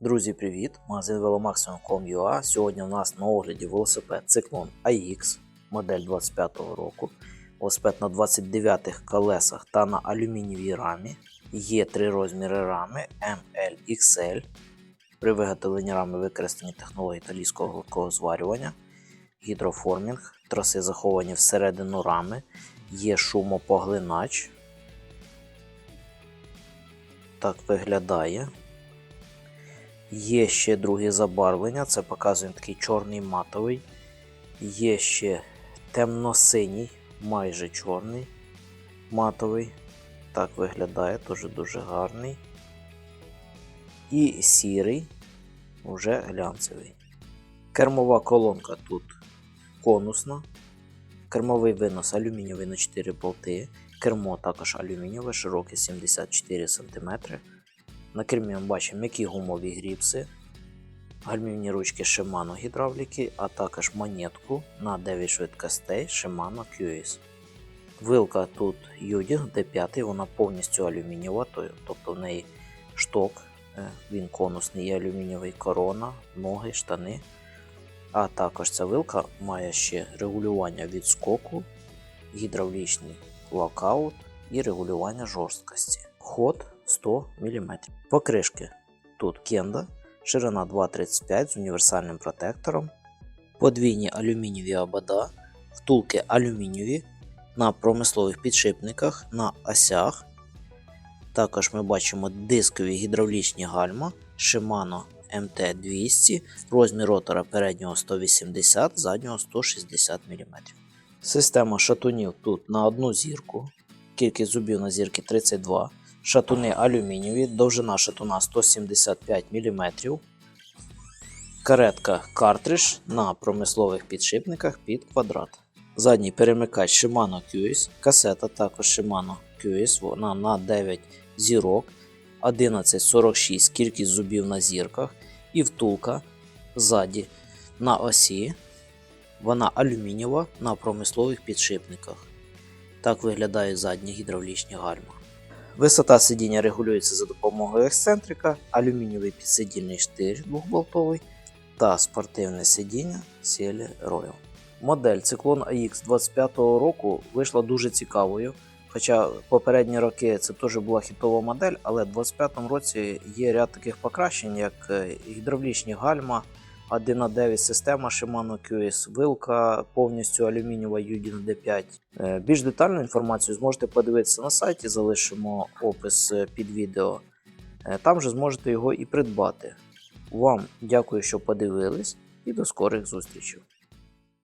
Друзі, привіт! Магазин velomaximum.com.ua. Сьогодні у нас на огляді велосипед Циклон AX, модель 25-го року. Велосипед на 29 колесах та на алюмінієвій рамі. Є три розміри рами ML. При виготовленні рами використані технології італійського гладкого зварювання, гідроформінг, троси заховані всередину рами, є шумопоглинач. Так виглядає. Є ще друге забарвлення, це показує такий чорний матовий. Є ще темно-синій, майже чорний матовий. Так виглядає, теж дуже гарний. І сірий, вже глянцевий. Кермова колонка тут конусна. Кермовий винос алюмінієвий на 4 болти. Кермо також алюмінієве, широке 74 см. На кермі ми бачимо м'які гумові гріпси, гальмівні ручки Shimano гідравліки, а також монетку на 9 швидкостей Shimano QS. Вилка тут Юдінг D5, вона повністю алюмінієва, тобто в неї шток, е, він конусний і алюмінієвий корона, ноги, штани. А також ця вилка має ще регулювання відскоку, гідравлічний локаут і регулювання жорсткості. Ход 100 мм. Покришки тут кенда, ширина 2,35 з універсальним протектором, подвійні алюмінієві обода, втулки алюмінієві на промислових підшипниках, на осях. Також ми бачимо дискові гідравлічні гальма Shimano MT200, розмір ротора переднього 180, заднього 160 мм. Система шатунів тут на одну зірку. Кількість зубів на зірки 32. Шатуни алюмінієві, довжина шатуна 175 мм. Каретка картридж на промислових підшипниках під квадрат. Задній перемикач Shimano QS, касета також Shimano QS, вона на 9 зірок, 1146 кількість зубів на зірках і втулка ззаді на осі. Вона алюмінієва на промислових підшипниках. Так виглядають задні гідравлічні гальма. Висота сидіння регулюється за допомогою ексцентрика, алюмінієвий підсидільний штир двохболтовий та спортивне сидіння Ciele Royal. Модель Циклон AX 25-го року вийшла дуже цікавою. Хоча попередні роки це теж була хітова модель, але в 25-му році є ряд таких покращень, як е, гідравлічні гальма, 1.9 система Shimano QS, вилка повністю алюмінієва Udin D5. Е, Більш детальну інформацію зможете подивитися на сайті, залишимо опис е, під відео. Е, Там же зможете його і придбати. Вам дякую, що подивились, і до скорих зустрічей.